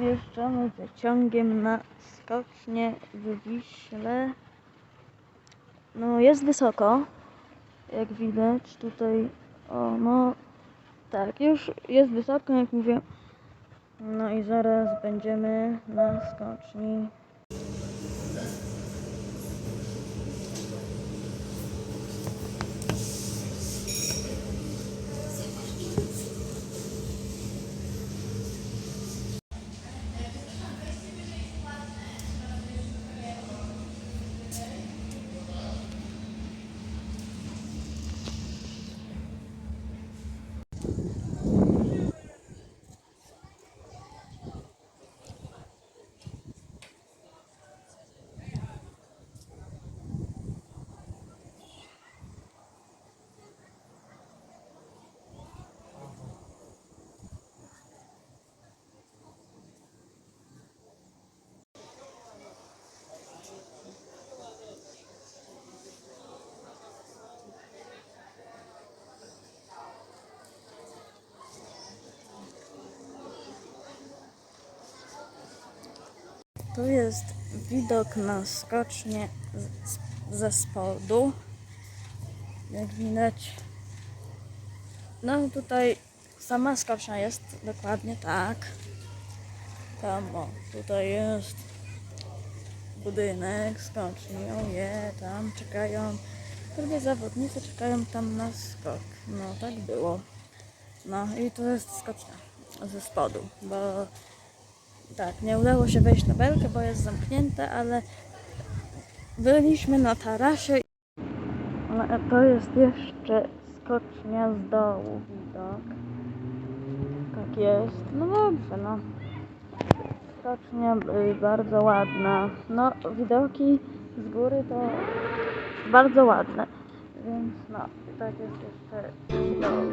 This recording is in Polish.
Wjeżdżamy ciągiem na skocznie w Wiśle. No jest wysoko, jak widać tutaj. O, no tak, już jest wysoko, jak mówię. No i zaraz będziemy na skoczni. Tu jest widok na skocznie ze spodu. Jak widać. No tutaj sama skocznia jest dokładnie tak. Tam o, tutaj jest budynek skoczni. Oje, tam czekają. Drugie zawodnicy czekają tam na skok. No tak było. No i tu jest skocznia ze spodu, bo tak, nie udało się wejść na belkę, bo jest zamknięte, ale byliśmy na tarasie. A to jest jeszcze skocznia z dołu widok. Tak jest. No dobrze, no. Skocznia y, bardzo ładna. No, widoki z góry to bardzo ładne. Więc no, tak jest jeszcze z dołu.